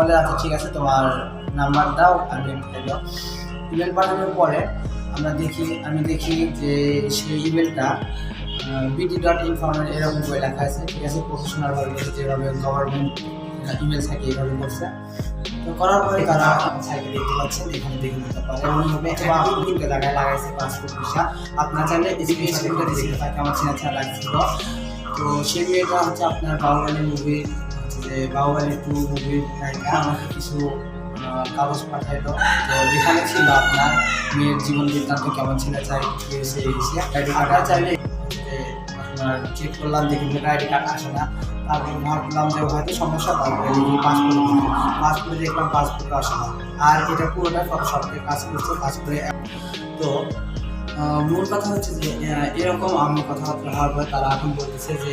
বলে আচ্ছা ঠিক আছে, তোমার নাম্বার দাও আমি দিল ইমেল পাঠানোর পরে আমরা দেখি, আমি দেখি যে সেই ইমেলটা বিডি ডট ইনফরমেল এরকম করে লেখা আছে, ঠিক আছে প্রফেশনাল ভাবে যেভাবে গভর্নমেন্ট ইমেল থাকে, এইভাবে করছে। তো করার পরে তারা সাইটে দেখতে পাচ্ছেন এখানে দেখে নিতে পারে। এমনভাবে বা তিনটে জায়গায় লাগাইছে পাসপোর্ট ভিসা আপনার চাইলে স্ক্রিনশটটা দেখতে থাকে, আমার চেনা চেনা লাগছিল। তো সেই মেয়েটা হচ্ছে আপনার বাহুবালি মুভি যে বাহুবালি টু মুভির নায়িকা আমাকে কিছু কাগজ পাঠাইলো তো এখানে ছিল আপনার মেয়ের জীবন বৃত্তান্ত কেমন ছিল চাই এসে এসে আইডি কার্ডটা চাইলে আপনার চেক করলাম দেখি ভোটার আইডি কার্ড আসে না। তারপর ভাবলাম যে হয়তো সমস্যা তারপরে দেখি পাসপোর্ট পাসপোর্টে দেখলাম পাসপোর্ট আসে না। আর এটা পুরোটা থেকে কাজ করছে কাজ করে তো মূল কথা হচ্ছে যে এরকম আমি কথাবার্তা হওয়ার পরে তারা এখন বলতেছে যে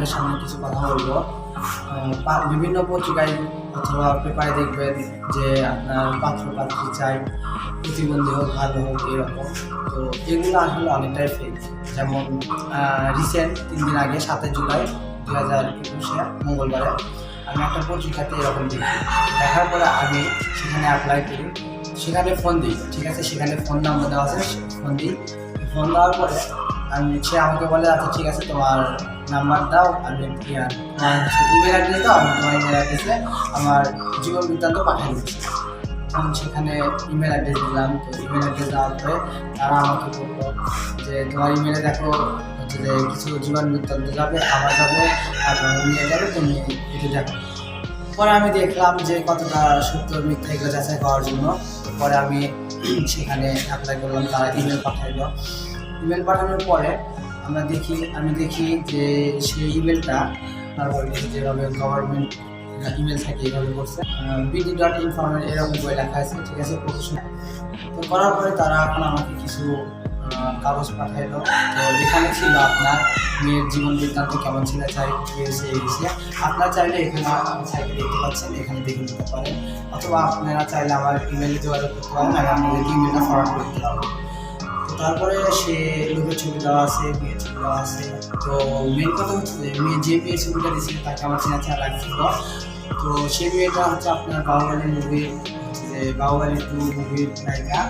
আপনাদের সামনে কিছু কথা বলব। বিভিন্ন পত্রিকায় অথবা পেপারে দেখবেন যে আপনার পাত্র পাত্রী চাই, প্রতিবন্ধী হোক, ভালো হোক, এরকম। তো এগুলো আসলে অনেকটাই ফেক যেমন রিসেন্ট তিন দিন আগে সাতই জুলাই দু হাজার একুশে, মঙ্গলবারে আমি একটা পত্রিকাতে এরকম দেখি। দেখার পরে আমি সেখানে অ্যাপ্লাই করি। সেখানে ফোন দিই, ঠিক আছে? সেখানে ফোন নাম্বার দেওয়া আছে ফোন দিই। ফোন দেওয়ার পরে আমি, সে আমাকে বলে আচ্ছা ঠিক আছে, তোমার নাম্বার দাও আমি ইমেল অ্যাড্রেস দাও আমি তোমার ইমেল অ্যাড্রেসে আমার জীবন বৃত্তান্ত পাঠিয়ে দিচ্ছি আমি সেখানে ইমেল অ্যাড্রেস দিলাম, তো ইমেল অ্যাড্রেস দেওয়ার পরে তারা আমাকে বলল যে, তোমার ইমেলে দেখো হচ্ছে যে কিছু জীবন বৃত্তান্ত যাবে, আবার যাবে, আর নিয়ে যাবে তুমি এটা দেখো। পরে আমি দেখলাম যে কতটা সত্য মিথ্যা এগুলো যাচাই করার জন্য। পরে আমি সেখানে অ্যাপ্লাই করলাম, তারা ইমেল পাঠাইলো। ইমেল পাঠানোর পরে আমরা দেখি, আমি দেখি যে সেই ইমেলটা যেভাবে গভর্নমেন্ট ইমেল থাকে, এইভাবে করছে। বিডি ডট ইনফরমেন্ট এরকম করে লেখা আছে, ঠিক আছে প্রফেশনাল তো করার পরে তারা এখন আমাকে কিছু কাগজ পাঠাইলো। তো এখানে ছিল আপনার মেয়ের জীবন বৃত্তান্ত কেমন ছিল, চাই এসে এসে। আপনারা চাইলে এখানে সাইটে দেখতে পাচ্ছেন, এখানে দেখে নিতে পারেন। অথবা আপনারা চাইলে আমার ইমেলে যোগাযোগ করতে পারেন, আমি আপনাদেরকে ইমেলটা ফরওয়ার্ড করে দিতে পারব। তো তারপরে সে লোকের ছবি দেওয়া আছে, মেয়ের ছবি দেওয়া আছে। তো মেন কথা হচ্ছে যে, মেয়ে যে মেয়ের ছবিটা দিয়েছিল তাকে আমার চেনা চেনা লাগছিল তো সেই মেয়েটা হচ্ছে আপনার বাহুবালি মুভি যে বাহুবালি টু মুভির নায়িকা।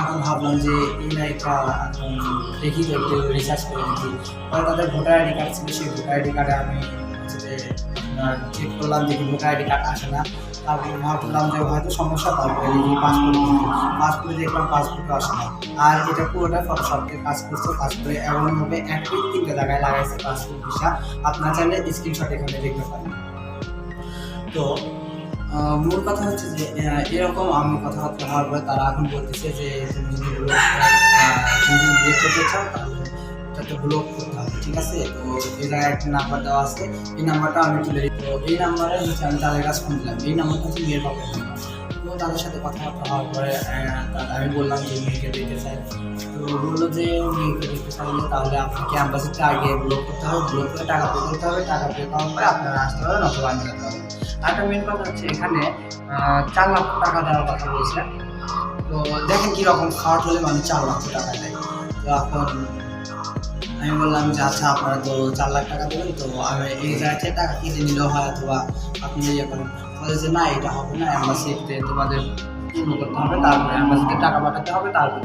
এখন ভাবলাম যে এই নায়িকা দেখি তো একটু রিসার্চ করে পরে তাদের ভোটার আইডি কার্ড ছিল, সেই ভোটার আইডি কার্ডে আমি হচ্ছে যে চেক করলাম দেখি ভোটার আইডি কার্ড আসে না। তারপর ভাবলাম যে হয়তো সমস্যা তারপরে দেখি পাসপোর্ট পাসপোর্টে দেখলাম পাসপোর্ট আসে না। আর এটা পুরোটা ফটোশপ থেকে কাজ করছে, কাজ করে এমনভাবে এক তিনটে জায়গায় লাগাইছে পাসপোর্ট ভিসা। আপনার চাইলে স্ক্রিনশট এখানে দেখতে পারেন। তো মূল কথা হচ্ছে যে এরকম আমি কথাবার্তা হওয়ার পরে তারা এখন বলতেছে যে, তুমি যদি করতে চাও তাহলে এটাতে ব্লক করতে হবে, ঠিক আছে? তো এই একটা নাম্বার দেওয়া আছে, এই নাম্বারটা আমি তুলে দিই তো এই নাম্বারে হচ্ছে আমি তাদের কাছে ফোন দিলাম। এই নাম্বারটা হচ্ছে মেয়ের পক্ষে তো তাদের সাথে কথাবার্তা হওয়ার পরে আমি বললাম যে মেয়েকে দেখতে চাই। তো বলল যে মেয়েকে দেখতে চাইলে তাহলে আপনাকে অ্যাম্বাসিতে আগে ব্লক করতে হবে। ব্লক করে টাকা পে করতে হবে। টাকা পে করার পরে আপনারা আসতে পারবেন অথবা আমি যেতে হবে একটা মেন কথা হচ্ছে এখানে চার লক্ষ টাকা দেওয়ার কথা বলছে। তো দেখেন কীরকম খাওয়াট হলে মানুষ চার লক্ষ টাকা দেয়। তো এখন আমি বললাম যে আচ্ছা আপনারা তো চার লাখ টাকা দেবেন, তো আমি এই জায়গা টাকা কিনে নিলেও হয় অথবা আপনি ইয়ে বলে যে না, এটা হবে না অ্যাম্বাসিতে তোমাদের পূর্ণ করতে হবে, তারপরে অ্যাম্বাসিতে টাকা পাঠাতে হবে, তারপরে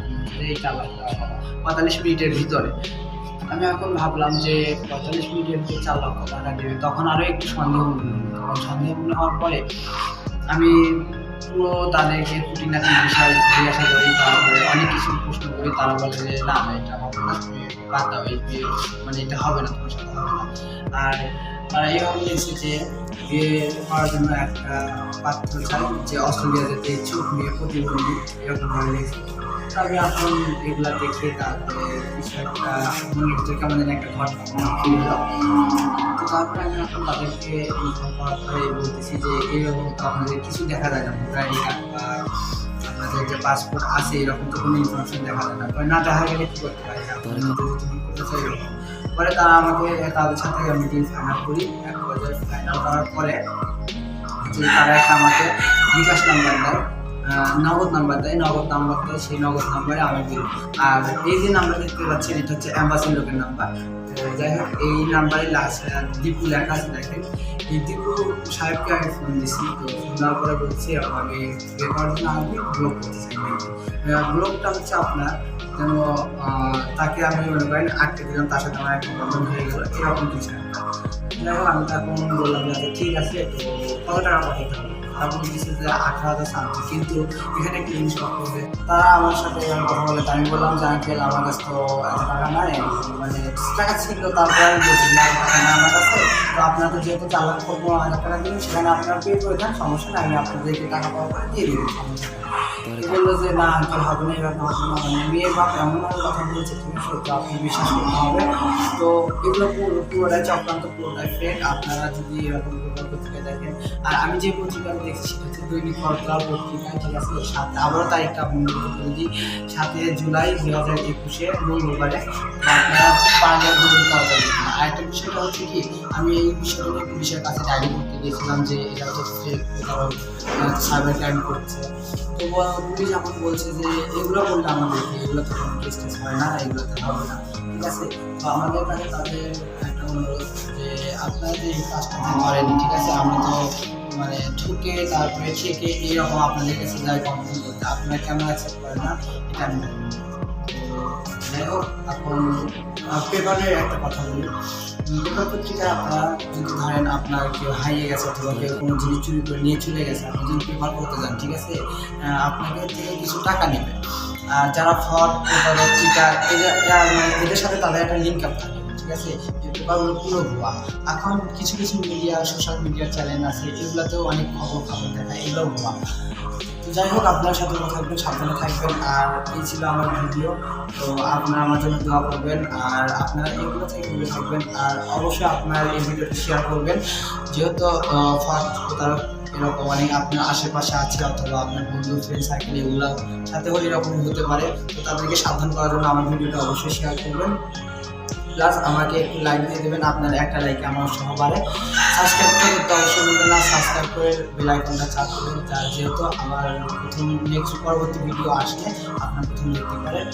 এই চার লাখ টাকা পঁয়তাল্লিশ মিনিটের ভিতরে। আমি এখন ভাবলাম যে, পঁয়তাল্লিশ মিনিটের ভিতরে চার লক্ষ টাকা দেবে তখন আরও একটু সন্দেহ তখন সন্দেহ মনে হওয়ার পরে আমি পুরো তাদেরকে খুঁটিনাটি বিষয় জিজ্ঞাসা করি অনেক কিছু প্রশ্ন করি, তারা বলে যে, না, এটা হবে না, তুমি বাদ দাও, এই বিয়ে মানে এটা হবে না, তোমার সাথে হবে না। আর তারা এইভাবে লিখছে যে, বিয়ে করার জন্য একটা পাত্র চাই, যে অস্ট্রেলিয়া যেতে ইচ্ছুক মেয়ে প্রতিবন্ধী, এরকম ভাবে লিখছে তবে এখন এগুলা দেখে তারপরে কিছু একটা ভিতরে কেমন যেন একটা ঘটনা ফিরে এলো তো তারপরে আমি এখন তাদেরকে ইনফর্ম করার পরে বলতেছি যে, এইরকম তো কিছু দেখা যায় না ভোটার আইডি পাসপোর্ট আছে এরকম তো কোনো ইনফরমেশন দেখা যায় না। পরে না দেখা গেলে কি করতে পারি পরে তারা আমাকে তাদের সাথে মিটিং ফাইনাল করি। এক পর্যায়ে ফাইনাল করার পরে যে তারা একটা আমাকে বিকাশ নাম্বার দেয়। নগদ নাম্বার দেয়। নগদ নাম্বার দেয় সেই নগদ নাম্বারে আমি দিই। আর এই যে নাম্বার দেখতে পাচ্ছেন এটা হচ্ছে অ্যাম্বাসি লোকের নাম্বার যাই হোক, এই নাম্বারে লাস্ট দীপু লেখা আছে, দেখেন। এই দীপু সাহেবকে আমি ফোন দিছি, তো ফোন দেওয়ার পরে বলছি, আমাকে রেকর্ড আমি ব্লক করতে চাই। ব্লকটা হচ্ছে আপনার যেন তাকে আমি মনে করেন আটকে দিলাম, তার সাথে আমার একটা প্রবলেম হয়ে গেল, এরকম কিছু। একটা যাই হোক, আমি তখন বললাম যে ঠিক আছে, তো কত টাকা পাঠাতে হবে? তারপর দিচ্ছে যে আঠারো হাজার সামথিং কিন্তু এখানে একটা জিনিস করতে তারা আমার সাথে কথা বলে আমি বললাম যে আঙ্কেল আমার কাছে তো এত টাকা নাই মানে টাকা ছিল তারপর আমি বলছি যে টাকা নাই আমার কাছে তো আপনার তো যেহেতু চার লক্ষ পনেরো হাজার টাকা দিন সেখানে আপনার পে করে দেন সমস্যা নেই আমি আপনাদেরকে টাকা পাওয়া করে দিয়ে দিব সমস্যা বলল যে না আঙ্কেল হবে না এবার হবে না মানে মেয়ের বাপ এমন কথা বলেছে ঠিক আছে আপনি বিশ্বাস করতে হবে। তো এগুলো পুরো পুরোটাই চক্রান্ত পুরোটাই ফেক আপনারা যদি এরকম পত্রিকা দেখেন আর আমি যে পত্রিকা দেখছি, সেটা হচ্ছে দৈনিক কলকাতা পত্রিকা, ঠিক আছে? সাথে আবারও তারিখটা করতে বলি সাতে জুলাই দু হাজার একুশে মঙ্গলবারে আপনারা পারলে দৈনিক কলকাতা দেখুন আর একটা বিষয়টা হচ্ছে কি, আমি এই বিষয়টা পুলিশের কাছে ডায়েরি করতে গিয়েছিলাম যে এটা হচ্ছে সাইবার ক্রাইম করছে। তো পুলিশ এখন বলছে যে এগুলো বললে আমাদেরকে এগুলো তো কোনো কেস হয় না, এগুলোতে হবে না, ঠিক আছে? তো আমাদের কাছে তাদের যে আপনারা যে এই কাজটা করেন, ঠিক আছে? আমরা তো মানে ঠুকে, তারপরে ঠেকে এইরকম আপনাদের কাছে যাই কমপ্লেন করতে। আপনারা কেন অ্যাকসেপ্ট করেন না এটা আমি যাই হোক, এখন পেপারের একটা কথা বলি। পেপার পত্রিকায় আপনারা যদি ধরেন আপনার কেউ হারিয়ে গেছে অথবা কেউ কোনো জিনিস চুরি করে নিয়ে চলে গেছে, আপনি যদি পেপার করতে যান, ঠিক আছে? আপনাকে থেকে কিছু টাকা নেবে। আর যারা ফ্রড পেপার চিটার এদের সাথে তাদের একটা লিঙ্ক আপ থাকে, ঠিক আছে? এই পেপারগুলো ভুয়া। এখন কিছু কিছু মিডিয়া সোশ্যাল মিডিয়া চ্যানেল আছে, এগুলোতেও অনেক খবর খবর দেখায়, এগুলো ভুয়া। তো যাই হোক, আপনার কথা থাকবেন সাবধানে থাকবেন, আর এই ছিল আমার ভিডিও তো আপনারা আমার জন্য দোয়া করবেন, আর আপনারা এগুলো থেকে দূরে থাকবেন, আর অবশ্যই আপনার এই ভিডিওটা শেয়ার করবেন। যেহেতু ফার্স্ট প্রতারক এরকম অনেক আপনার আশেপাশে আছে, অথবা আপনার বন্ধু ফ্রেন্ড সার্কেল এগুলো সাথে হলে এরকম হতে পারে। তো তাদেরকে সাবধান করার জন্য আমার ভিডিওটা অবশ্যই শেয়ার করবেন। প্লাস আমাকে একটু লাইক দিয়ে দেবেন, আপনার একটা লাইকে আমার সহবারে। সাবস্ক্রাইব করতে অবশ্যই না সাবস্ক্রাইব করে বেলাইকনটা চাপ করবেন যা যেহেতু আমার প্রথম নেক্সট পরবর্তী ভিডিও আসলে আপনার প্রথম দেখতে পারেন।